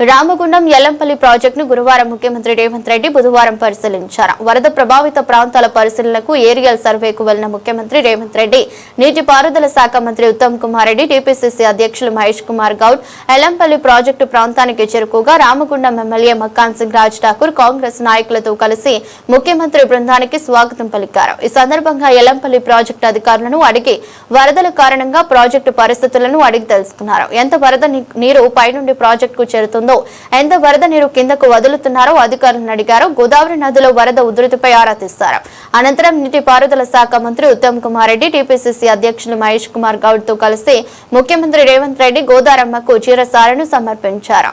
రామగుండం ఎల్లంపల్లి ప్రాజెక్టును గురువారం ముఖ్యమంత్రి రేవంత్ రెడ్డి బుధవారం పరిశీలించారు. వరద ప్రభావిత ప్రాంతాల పరిశీలనకు ఏరియల్ సర్వేకు వెళ్ళిన ముఖ్యమంత్రి రేవంత్ రెడ్డి నీటిపారుదల శాఖ మంత్రి ఉత్తమ్ కుమార్ రెడ్డి టీపీసీసీ అధ్యక్షులు మహేష్ కుమార్ గౌడ్ ఎల్లంపల్లి ప్రాజెక్టు ప్రాంతానికి చేరుకోగా రామగుండం ఎమ్మెల్యే మక్కాన్ సింగ్ రాజ్ ఠాకూర్ కాంగ్రెస్ నాయకులతో కలిసి ముఖ్యమంత్రి బృందానికి స్వాగతం పలికారు. ఈ సందర్భంగా ఎల్లంపల్లి ప్రాజెక్టు అధికారులను అడిగి వరదల కారణంగా ప్రాజెక్టు పరిస్థితులను అడిగి తెలుసుకున్నారు. ఎంత వరద నీరు పైనుండి ప్రాజెక్టుకు చేరుతుంది ఎంత వరద నీరు కిందకు వదులుతున్నారో అధికారులను అడిగారు. గోదావరి నదిలో వరద ఉధృతిపై ఆరా తీస్తారు. అనంతరం నీటిపారుదల శాఖ మంత్రి ఉత్తమ్ కుమార్ రెడ్డి టీపీసీసీ అధ్యక్షులు మహేష్ కుమార్ గౌడ్తో కలిసి ముఖ్యమంత్రి రేవంత్ రెడ్డి గోదారమ్మకు చీరసాలను సమర్పించారు.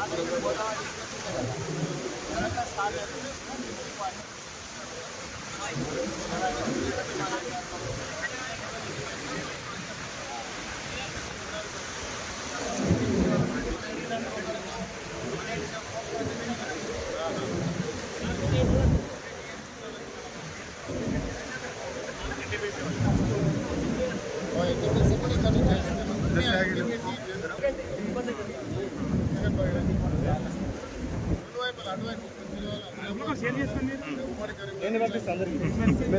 నేను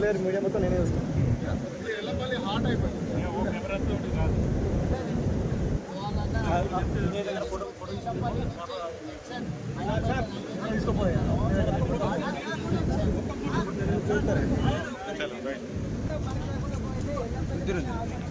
ఎమ్మెల్యే మీడియా మొత్తం నేనే వస్తాను సీనియర్ ఇద్దరు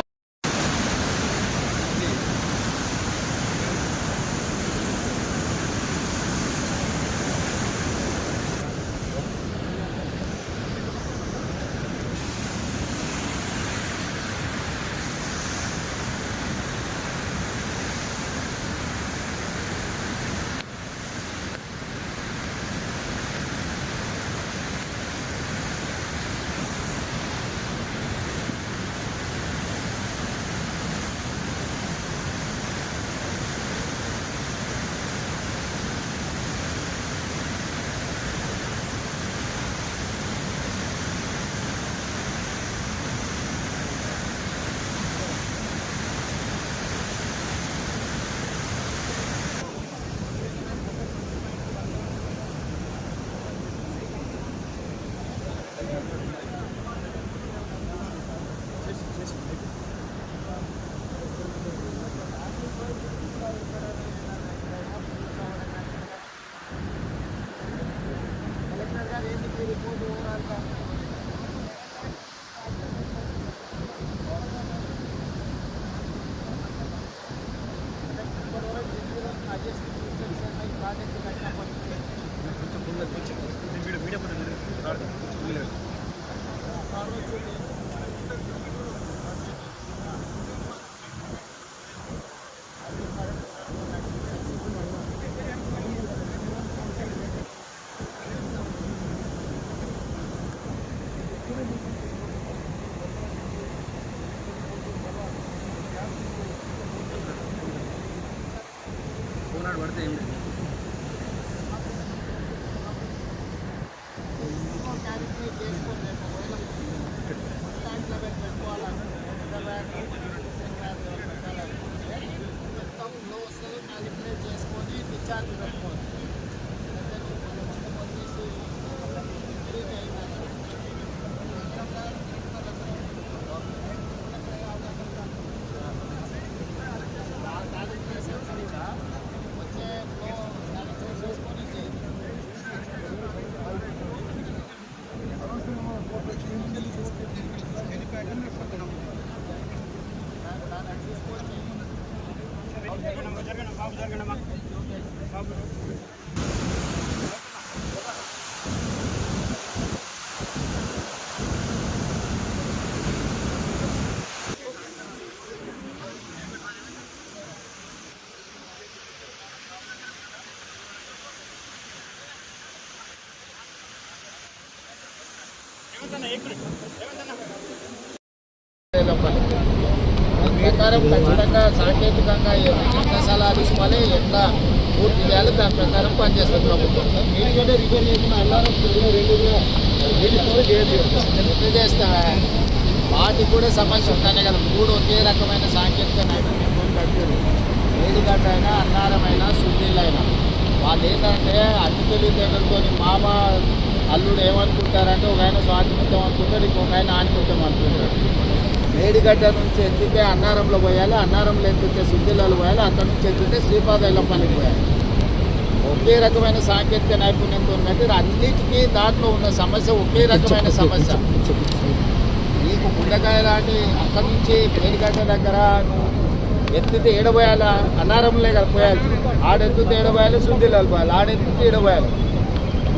Gracias. Obrigado, ప్రకారం ఖచ్చితంగా సాంకేతికంగా ఎట్లా తీసుకోవాలి ఎట్లా పూర్తి చేయాలి దాని ప్రకారం పనిచేస్తుంది ప్రభుత్వం. ఎందుకంటే రిపేర్ చేసిన అల్లారం రెండు చేస్తా వాటికి కూడా సమస్య ఉంటానే కదా మూడు ఒకే రకమైన సాంకేతిక నైపుణ్యం కట్టారు వేడిగడ్డ అయినా అన్నారమైనా సున్నీళ్ళైనా వాళ్ళు ఏంటంటే అతి తెలివితేటలతో మామ అల్లుడు ఏమనుకుంటారంటే ఒక ఆయన స్వాతిముత్యం అనుకుంటాడు ఇంకొక ఆయన ఆనిముత్యం అనుకుంటాడు. మేడిగడ్డ నుంచి ఎత్తితే అన్నారంలో పోయాలి అన్నారంలో ఎత్తితే సుద్దిలలో పోయాలి అక్కడ నుంచి ఎత్తితే శ్రీపాద పనికి పోయాలి. ఒకే రకమైన సాంకేతిక నైపుణ్యంతో ఉన్నట్టు అన్నిటికీ దాంట్లో ఉన్న సమస్య ఒకే రకమైన సమస్య. నీకు గుండెకాయ లాంటి అక్కడి నుంచి మేడిగడ్డ దగ్గర నువ్వు ఎత్తితే ఏడబోయాలా? అన్నారంలో కదా పోయాలి ఆడెత్తితే ఏడబోయాలి సుద్దిలో పోయాలి ఆడెత్తితే ఏడబోయాలి.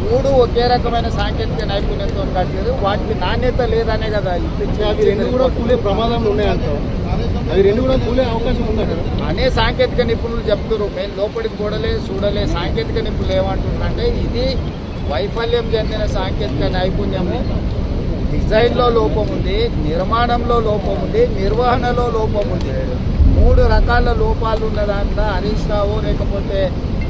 మూడు ఒకే రకమైన సాంకేతిక నైపుణ్యంతో కట్టారు. వాటికి నాణ్యత లేదనే కదా అవి రెండు కూడా కూలే ప్రమాదంలో ఉన్నాయంటాం అవి రెండు కూడా కూలే అవకాశం అనే సాంకేతిక నిపుణులు చెప్తారు మేము లోపలికి కూడలే చూడలే సాంకేతిక నిపుణులు ఏమంటున్నారంటే ఇది వైఫల్యం చెందిన సాంకేతిక నైపుణ్యము. డిజైన్లో లోపం ఉంది నిర్మాణంలో లోపం ఉంది నిర్వహణలో లోపం ఉంది. మూడు రకాల లోపాలు ఉన్నదాంట్లో హరీష్ రావు లేకపోతే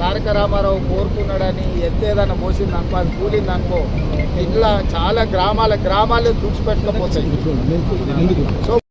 తారక రామారావు కోరుకున్నాడని ఎత్తేదన్న పోసింది అనుకో అది కూలింది అనుకో ఇట్లా చాలా గ్రామాల గ్రామాలు తుడిచిపెట్టకపోతాయి సో